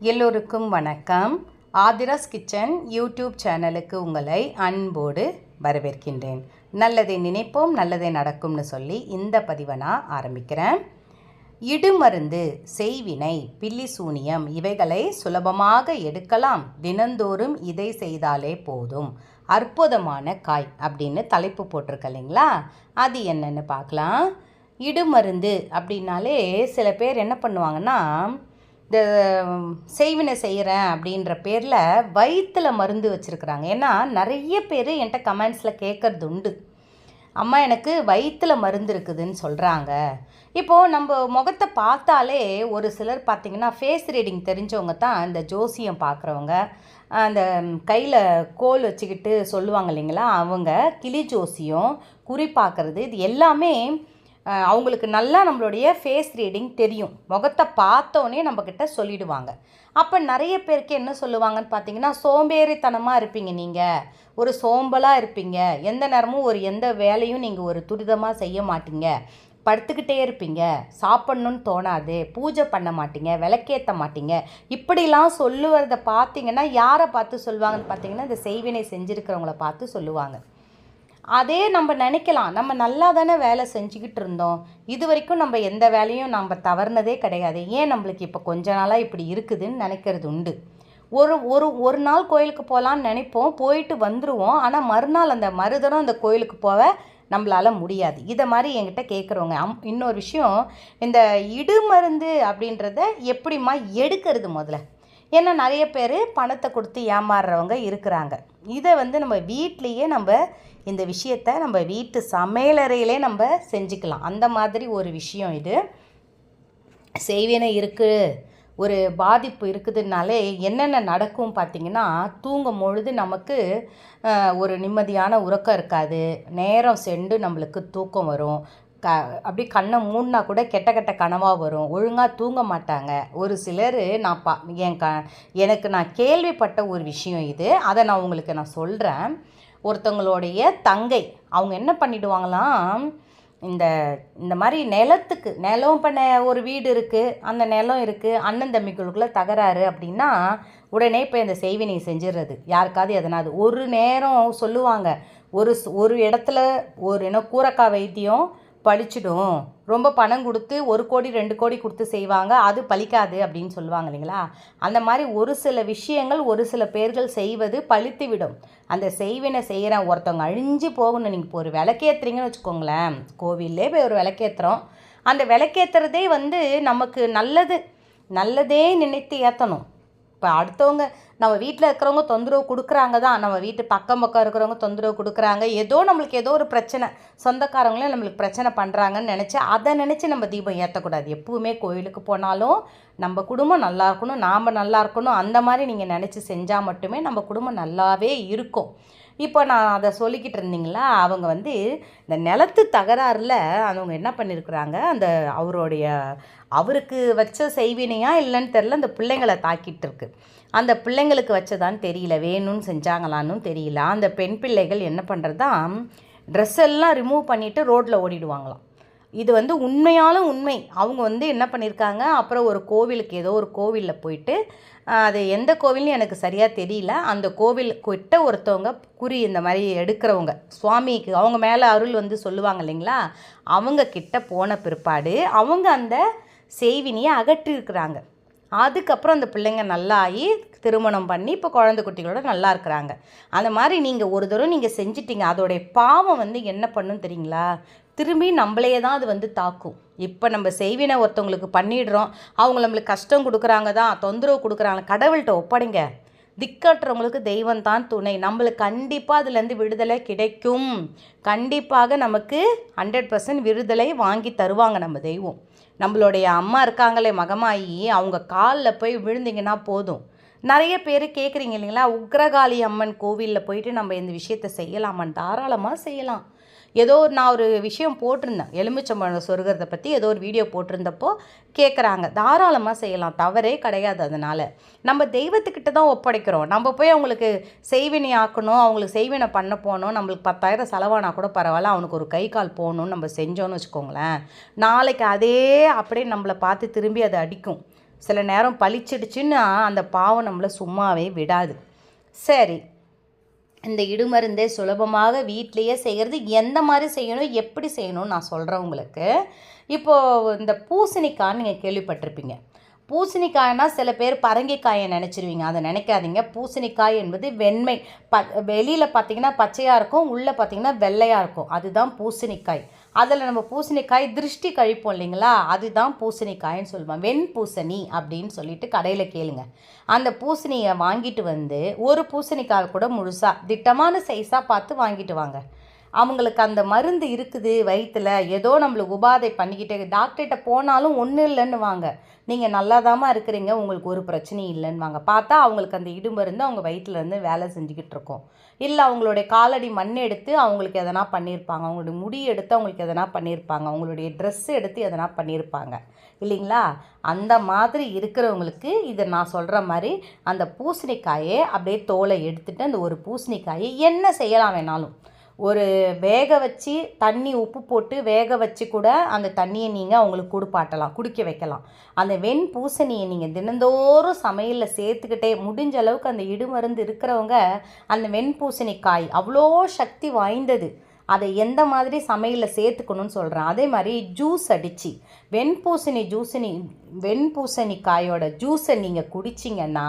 எல்லோருக்கும் வணக்கம். Aadhira's kitchen YouTube சேனலுக்கு உங்களை அன்போடு வரவேற்கின்றேன். நல்லதை நினைப்போம் நல்லதை நடக்கும்னு சொல்லி இந்த பதிவை நான் ஆரம்பிக்கிறேன். இடுமருந்து செய்வினை பில்லி சூனியம் இவைகளை சுலபமாக எடுக்கலாம். தினந்தோறும் இதை செய்தாலே போதும். அற்புதமான காய் அப்படின்னு தலைப்பு போட்டிருக்க இல்லைங்களா? அது என்னென்னு பார்க்கலாம். இடுமருந்து அப்படின்னாலே சில பேர் என்ன பண்ணுவாங்கன்னா இந்த செய்வினை செய்கிறேன் அப்படின்ற பேரில் வயிற்றில் மருந்து வச்சுருக்குறாங்க. ஏன்னா நிறைய பேர் என்கிட்ட கமெண்ட்ஸில் கேட்குறது உண்டு. அம்மா எனக்கு வயிற்றில் மருந்து இருக்குதுன்னு சொல்கிறாங்க இப்போது நம்ம முகத்தை பார்த்தாலே ஒரு சிலர் பார்த்திங்கன்னா ஃபேஸ் ரீடிங் தெரிஞ்சவங்க தான் இந்த ஜோசியம் பார்க்குறவங்க. அந்த கையில் கோல் வச்சுக்கிட்டு சொல்லுவாங்க இல்லைங்களா அவங்க கிளி ஜோசியம் குறி பார்க்குறது இது எல்லாமே அவங்களுக்கு நல்லா நம்மளுடைய ஃபேஸ் ரீடிங் தெரியும். முகத்தை பார்த்தோன்னே நம்மக்கிட்ட சொல்லிடுவாங்க. அப்போ நிறைய பேருக்கு என்ன சொல்லுவாங்கன்னு பார்த்தீங்கன்னா சோம்பேறித்தனமாக இருப்பீங்க நீங்கள் ஒரு சோம்பலாக இருப்பீங்க. எந்த நேரமும் ஒரு எந்த வேலையும் நீங்கள் ஒரு துரிதமாக செய்ய மாட்டீங்க. படுத்துக்கிட்டே இருப்பீங்க. சாப்பிட்ணுன்னு தோணாது. பூஜை பண்ண மாட்டீங்க. விளக்கேற்ற மாட்டீங்க. இப்படிலாம் சொல்லுவதை பார்த்தீங்கன்னா யாரை பார்த்து சொல்லுவாங்கன்னு பார்த்தீங்கன்னா இந்த செய்வினை செஞ்சுருக்கிறவங்கள பார்த்து சொல்லுவாங்க. அதே நம்ம நினைக்கலாம் நம்ம நல்லா தானே வேலை செஞ்சுக்கிட்டு இருந்தோம். இது வரைக்கும் நம்ம எந்த வேலையும் நம்ம தவறுனதே கிடையாது. ஏன் நம்மளுக்கு இப்போ கொஞ்ச நாளாக இப்படி இருக்குதுன்னு நினைக்கிறது உண்டு. ஒரு ஒரு ஒரு நாள் கோயிலுக்கு போகலான்னு நினைப்போம். போயிட்டு வந்துடுவோம் ஆனால் மறுநாள் அந்த மறுதரம் அந்த கோயிலுக்கு போக நம்மளால் முடியாது. இதை மாதிரி என்கிட்ட கேட்குறவங்க அம் இன்னொரு விஷயம் இந்த இடுமருந்து அப்படின்றத எப்படிம்மா எடுக்கிறது முதல்ல? ஏன்னா நிறைய பேர் பணத்தை கொடுத்து ஏமாறுறவங்க இருக்கிறாங்க. இதை வந்து நம்ம வீட்லேயே நம்ம இந்த விஷயத்த நம்ம வீட்டு சமையலறையிலே நம்ம செஞ்சுக்கலாம். அந்த மாதிரி ஒரு விஷயம் இது. செய்வேன இருக்குது ஒரு பாதிப்பு இருக்குதுனாலே என்னென்ன நடக்கும் பார்த்தீங்கன்னா தூங்கும் பொழுது நமக்கு ஒரு நிம்மதியான உறக்கம் இருக்காது. நேரம் சென்று நம்மளுக்கு தூக்கம் வரும். க அப்படி கண்ணை மூடினா கூட கெட்ட கெட்ட கனவாக வரும். ஒழுங்காக தூங்க மாட்டாங்க. ஒரு சிலர் நான் பா என் க எனக்கு நான் கேள்விப்பட்ட ஒரு விஷயம் இது. அதை நான் உங்களுக்கு நான் சொல்கிறேன் ஒருத்தவங்களுடைய தங்கை அவங்க என்ன பண்ணிடுவாங்களாம்? இந்த இந்த மாதிரி நிலத்துக்கு நிலம் இப்போ நெ ஒரு வீடு இருக்குது அந்த நிலம் இருக்குது அண்ணன் தம்பிக்குள்ளுக்குள்ளே தகராறு அப்படின்னா உடனே இப்போ இந்த செய்வினை செஞ்சிடுறது யாருக்காவது எதனாவது. ஒரு நேரம் சொல்லுவாங்க. ஒரு ஒரு இடத்துல ஒரு என்ன கூரக்காய் வைத்தியம் பழிச்சிடும். ரொம்ப பணம் கொடுத்து ஒரு கோடி ரெண்டு கோடி கொடுத்து செய்வாங்க. அது பழிக்காது அப்படின்னு சொல்லுவாங்க இல்லைங்களா? அந்த மாதிரி ஒரு சில விஷயங்கள் ஒரு சில பேர்கள் செய்வது பழித்து விடும் அந்த செய்வினை செய்கிற ஒருத்தவங்க அழிஞ்சு போகணும் நீங்கள் இப்போ ஒரு விளக்கேற்றுறீங்கன்னு வச்சுக்கோங்களேன். கோவிலே போய் ஒரு விளக்கேற்றுறோம் அந்த விளக்கேற்றுறதே வந்து நமக்கு நல்லது. நல்லதே நினைத்து ஏற்றணும் இப்போ அடுத்தவங்க நம்ம வீட்டில் இருக்கிறவங்க தொந்தரவு கொடுக்குறாங்க தான். நம்ம வீட்டு பக்கம் பக்கம் இருக்கிறவங்க தொந்தரவு கொடுக்குறாங்க. ஏதோ நம்மளுக்கு ஏதோ ஒரு பிரச்சனை. சொந்தக்காரங்களே நம்மளுக்கு பிரச்சனை பண்ணுறாங்கன்னு நினச்சி அதை நினச்சி நம்ம தீபம் ஏற்றக்கூடாது எப்பவுமே கோயிலுக்கு போனாலும் நம்ம குடும்பம் நல்லா இருக்கணும் நாம் நல்லா இருக்கணும். அந்த மாதிரி நீங்கள் நினச்சி செஞ்சால் மட்டுமே நம்ம குடும்பம் நல்லாவே இருக்கும். இப்போ நான் அதை சொல்லிக்கிட்டு இருந்தீங்களா? அவங்க வந்து இந்த நிலத்து தகராறில் அவங்க என்ன பண்ணியிருக்கிறாங்க அந்த அவருடைய அவருக்கு வச்ச செய்வினையா இல்லைன்னு தெரில அந்த பிள்ளைங்களை தாக்கிட்டு இருக்கு. அந்த பிள்ளைங்களுக்கு வச்சதான்னு தெரியல வேணும்னு செஞ்சாங்களான்னு தெரியல. அந்த பெண் பிள்ளைகள் என்ன பண்ணுறதா ட்ரெஸ் எல்லாம் ரிமூவ் பண்ணிவிட்டு ரோட்டில் ஓடிடுவாங்களாம். இது வந்து உண்மையாலும் உண்மை. அவங்க வந்து என்ன பண்ணியிருக்காங்க அப்புறம் ஒரு கோவிலுக்கு ஏதோ ஒரு கோவிலில் போயிட்டு அது எந்த கோவில்னு எனக்கு சரியாக தெரியல. அந்த கோவில் கிட்ட ஒருத்தவங்க குறி இந்த மாதிரி எடுக்கிறவங்க. சுவாமிக்கு அவங்க மேலே அருள் வந்து சொல்லுவாங்க இல்லைங்களா? அவங்க கிட்ட போன பிற்பாடு அவங்க அந்த செய்வினியை அகற்றிருக்கிறாங்க. அதுக்கப்புறம் அந்த பிள்ளைங்க நல்லா ஆகி திருமணம் பண்ணி இப்போ குழந்தை குட்டிகளோட நல்லா இருக்கிறாங்க. அந்த மாதிரி நீங்கள் ஒரு தடவை நீங்கள் செஞ்சிட்டீங்க அதோடைய பாவம் வந்து என்ன பண்ணும் தெரியுங்களா? திரும்பி நம்மளையே தான் அது வந்து தாக்கும். இப்போ நம்ம செய்வினை ஒருத்தவங்களுக்கு பண்ணிடுறோம் அவங்க நம்மளுக்கு கஷ்டம் கொடுக்குறாங்க தான் தொந்தரவு கொடுக்குறாங்க கடவுள்கிட்ட ஒப்படைங்க. திக்கற்றவங்களுக்கு தெய்வம் தான் துணை. நம்மளுக்கு கண்டிப்பாக அதுலேருந்து விடுதலை கிடைக்கும். கண்டிப்பாக நமக்கு ஹண்ட்ரட் பர்சன்ட் விடுதலை வாங்கி தருவாங்க நம்ம தெய்வம். நம்மளுடைய அம்மா இருக்காங்களே மகமாயி அவங்க காலில் போய் விழுந்தீங்கன்னா போதும். நிறைய பேர் கேட்குறீங்க இல்லைங்களா உக்ரகாளி அம்மன் கோவிலில் போயிட்டு நம்ம இந்த விஷயத்தை செய்யலாமான்னு? தாராளமாக செய்யலாம். ஏதோ ஒரு நான் ஒரு விஷயம் போட்டிருந்தேன். எலுமிச்சம்பழம் சொருகிறத பற்றி ஏதோ ஒரு வீடியோ போட்டிருந்தப்போ கேட்குறாங்க தாராளமாக செய்யலாம். தவறே கிடையாது அதனால். நம்ம தெய்வத்துக்கிட்ட தான் ஒப்படைக்கிறோம். நம்ம போய் அவங்களுக்கு செய்வினை ஆக்கணும் அவங்களுக்கு செய்வினை பண்ண போகணும். நம்மளுக்கு பத்தாயிரம் செலவானா கூட பரவாயில்ல. அவனுக்கு ஒரு கை கால் போகணும்னு நம்ம செஞ்சோன்னு வச்சுக்கோங்களேன். நாளைக்கு அதே அப்படியே நம்மளை பார்த்து திரும்பி அதை அடிக்கும். சில நேரம் பளிச்சிடுச்சுன்னா அந்த பாவம் நம்மளை சும்மாவே விடாது. சரி. இந்த இடுமருந்தே சுலபமாக வீட்டிலையே செய்கிறது எந்த மாதிரி செய்யணும் எப்படி செய்யணும்னு நான் சொல்கிறேன் உங்களுக்கு. இப்போது இந்த பூசணிக்காய் நீங்கள் கேள்விப்பட்டிருப்பீங்க. பூசணிக்காய்னா சில பேர் பரங்கிக்காயை நினச்சிருவீங்க. அதை நினைக்காதீங்க. பூசணிக்காய் என்பது வெண்மை. ப வெளியில் பார்த்தீங்கன்னா பச்சையாக இருக்கும் உள்ளே பார்த்தீங்கன்னா வெள்ளையாக இருக்கும். அதுதான் பூசணிக்காய். அதில் நம்ம பூசணிக்காய் திருஷ்டி கழிப்போம் இல்லைங்களா? அதுதான் பூசணிக்காய்ன்னு சொல்லுவோம் வெண் பூசணி அப்படின்னு சொல்லிட்டு கடையில் கேளுங்க. அந்த பூசணியை வாங்கிட்டு வந்து ஒரு பூசணிக்காய் கூட முழுசாக திட்டமான சைஸாக பார்த்து வாங்கிட்டு வாங்க. அவங்களுக்கு அந்த மருந்து இருக்குது வயிற்றில் ஏதோ நம்மளுக்கு உபாதை பண்ணிக்கிட்டே டாக்டர்கிட்ட போனாலும் ஒன்றும் இல்லைன்னு வாங்க நீங்கள் நல்லாதாம்மா இருக்கிறீங்க. உங்களுக்கு ஒரு பிரச்சனையும் இல்லைன்னுவாங்க. பார்த்தா அவங்களுக்கு அந்த இடுமருந்து அவங்க வயிற்றுலேருந்து வேலை செஞ்சுக்கிட்டு இருக்கோம். இல்லை அவங்களுடைய காலடி மண் எடுத்து அவங்களுக்கு எதனா பண்ணியிருப்பாங்க அவங்களுடைய முடி எடுத்து அவங்களுக்கு எதனா பண்ணியிருப்பாங்க அவங்களுடைய ட்ரெஸ் எடுத்து எதனா பண்ணியிருப்பாங்க இல்லைங்களா? அந்த மாதிரி இருக்கிறவங்களுக்கு இதை நான் சொல்கிற மாதிரி அந்த பூசணிக்காயை அப்படியே தோலை எடுத்துகிட்டு அந்த ஒரு பூசணிக்காயை என்ன செய்யலாம் வேணாலும். ஒரு வேக வச்சு தண்ணி உப்பு போட்டு வேக வச்சு கூட அந்த தண்ணியை நீங்கள் அவங்களுக்கு குடுப்பாட்டலாம் குடிக்க வைக்கலாம். அந்த வெண் பூசணியை நீங்கள் தினந்தோறும் சமையலில் சேர்த்துக்கிட்டே முடிஞ்ச அளவுக்கு அந்த இடுமருந்து இருக்கிறவங்க அந்த வெண் பூசணிக்காய் அவ்வளோ சக்தி வாய்ந்தது. அதை எந்த மாதிரி சமையலில் சேர்த்துக்கணும்னு சொல்கிறேன் அதே மாதிரி ஜூஸ் அடித்து வெண்பூசணி ஜூசணி வெண்பூசணிக்காயோட ஜூஸை நீங்கள் குடிச்சிங்கன்னா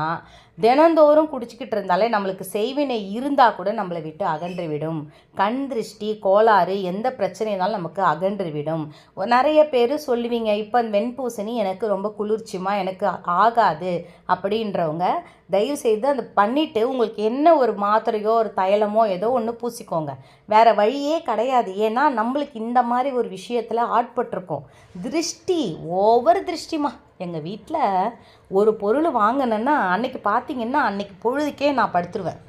தினந்தோறும் குடிச்சிக்கிட்டு இருந்தாலே நம்மளுக்கு செய்வினை இருந்தால் கூட நம்மளை விட்டு அகன்று விடும் கண் திருஷ்டி கோளாறு எந்த பிரச்சனையினாலும் நமக்கு அகன்று விடும் நிறைய பேர் சொல்லுவீங்க இப்போ வெண்பூசணி எனக்கு ரொம்ப குளிர்ச்சிமா எனக்கு ஆகாது அப்படின்றவங்க தயவு செய்து அந்த பண்ணிவிட்டு உங்களுக்கு என்ன ஒரு மாத்திரையோ ஒரு தைலமோ ஏதோ ஒன்று பூசிக்கோங்க. வேறு வழியே கிடையாது. ஏன்னா நம்மளுக்கு இந்த மாதிரி ஒரு விஷயத்தில் ஆட்பட்டிருக்கோம். திருஷ்டி ஓவர் திருஷ்டிமா எங்கள் வீட்டில் ஒரு பொருள் வாங்கினேன்னா அன்னைக்கு பார்த்தீங்கன்னா அன்னைக்கு பொழுதுக்கே நான் படுத்துருவேன்.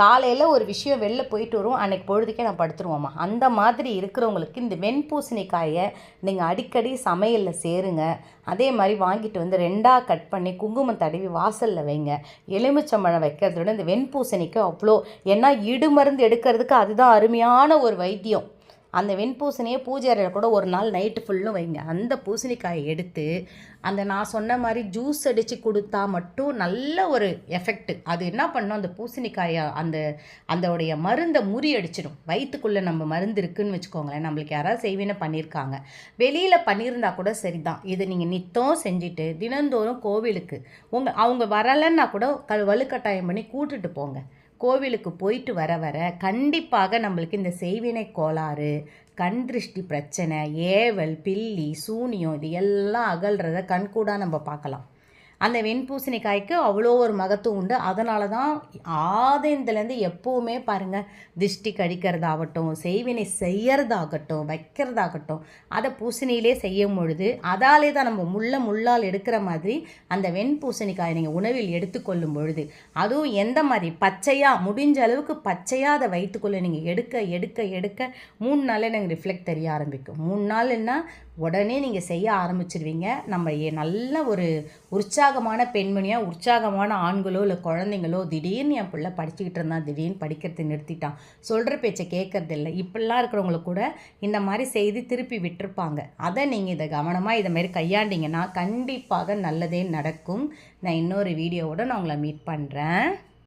காலையில் ஒரு விஷயம் வெளில போயிட்டு வரும் அன்றைக்கி பொழுதுக்கே நான் படுத்துருவோம்மா. அந்த மாதிரி இருக்கிறவங்களுக்கு இந்த வெண்பூசணிக்காயை நீங்கள் அடிக்கடி சமையலில் சேருங்க. அதே மாதிரி வாங்கிட்டு வந்து ரெண்டாக கட் பண்ணி குங்குமம் தடவி வாசலில் வைங்க. எலுமிச்சம்பழம் வைக்கிறத விட இந்த வெண்பூசணிக்கு அவ்வளோ ஏன்னா இடுமருந்து எடுக்கிறதுக்கு அதுதான் அருமையான ஒரு வைத்தியம். அந்த வெண்பூசணியை பூஜை அறையில் கூட ஒரு நாள் நைட்டு ஃபுல்லும் வைங்க. அந்த பூசணிக்காயை எடுத்து அந்த நான் சொன்ன மாதிரி ஜூஸ் அடித்து கொடுத்தா மட்டும் நல்ல ஒரு எஃபெக்ட் அது என்ன பண்ணும்? அந்த பூசணிக்காயை அந்த அதோடைய மருந்தை முறியடிச்சிடும் வயிற்றுக்குள்ளே நம்ம மருந்து இருக்குதுன்னு வச்சுக்கோங்களேன். நம்மளுக்கு யாராவது செய்வேன்னு பண்ணியிருக்காங்க வெளியில் பண்ணியிருந்தா கூட சரிதான். இதை நீங்கள் நித்தம் செஞ்சுட்டு தினந்தோறும் கோவிலுக்கு உங்கள் அவங்க வரலைன்னா கூட க வலுக்கட்டாயம் பண்ணி கூட்டுட்டு போங்க. கோவிலுக்கு போயிட்டு வர வர கண்டிப்பாக நம்மளுக்கு இந்த செய்வினை கோளாறு கண் திருஷ்டி பிரச்சனை ஏவல் பில்லி சூனியம் இது எல்லாம் அகல்றத கண்கூடாக நம்ம பார்க்கலாம். அந்த வெண்பூசணிக்காய்க்கு அவ்வளோ ஒரு மகத்துவம் உண்டு. அதனால தான் ஆதயத்துலேருந்து எப்போவுமே பாருங்கள் திஷ்டி கடிக்கிறதாகட்டும் செய்வினை செய்யறதாகட்டும் வைக்கிறதாகட்டும் அதை பூசணியிலே செய்யும் பொழுது அதாலே தான் நம்ம முள்ள முள்ளால் எடுக்கிற மாதிரி அந்த வெண்பூசணிக்காயை நீங்கள் உணவில் எடுத்துக்கொள்ளும் பொழுது அதுவும் எந்த மாதிரி பச்சையாக முடிஞ்ச அளவுக்கு பச்சையாக அதை வைத்துக்கொள்ள நீங்கள் எடுக்க எடுக்க எடுக்க மூணு நாளில் எனக்கு ரிஃப்ளெக்ட் தெரிய ஆரம்பிக்கும். மூணு நாள்னா உடனே நீங்கள் செய்ய ஆரம்பிச்சிருவீங்க. நம்ம நல்ல ஒரு உற்சாகமான பெண்மணியாக உற்சாகமான ஆண்களோ இல்லை குழந்தைங்களோ திடீர்னு என் பிள்ளை படிச்சுக்கிட்டு இருந்தான் திடீர்னு படிக்கிறது நிறுத்திட்டான். சொல்கிற பேச்சை கேட்கறதில்ல இப்படிலாம் இருக்கிறவங்களுக்கு கூட இந்த மாதிரி செய்து திருப்பி விட்டுருப்பாங்க. அதை நீங்கள் இதை கவனமாக இதை மாதிரி கையாண்டிங்கன்னா கண்டிப்பாக நல்லதே நடக்கும். நான் இன்னொரு வீடியோவோட நான் உங்களை மீட் பண்ணுறேன்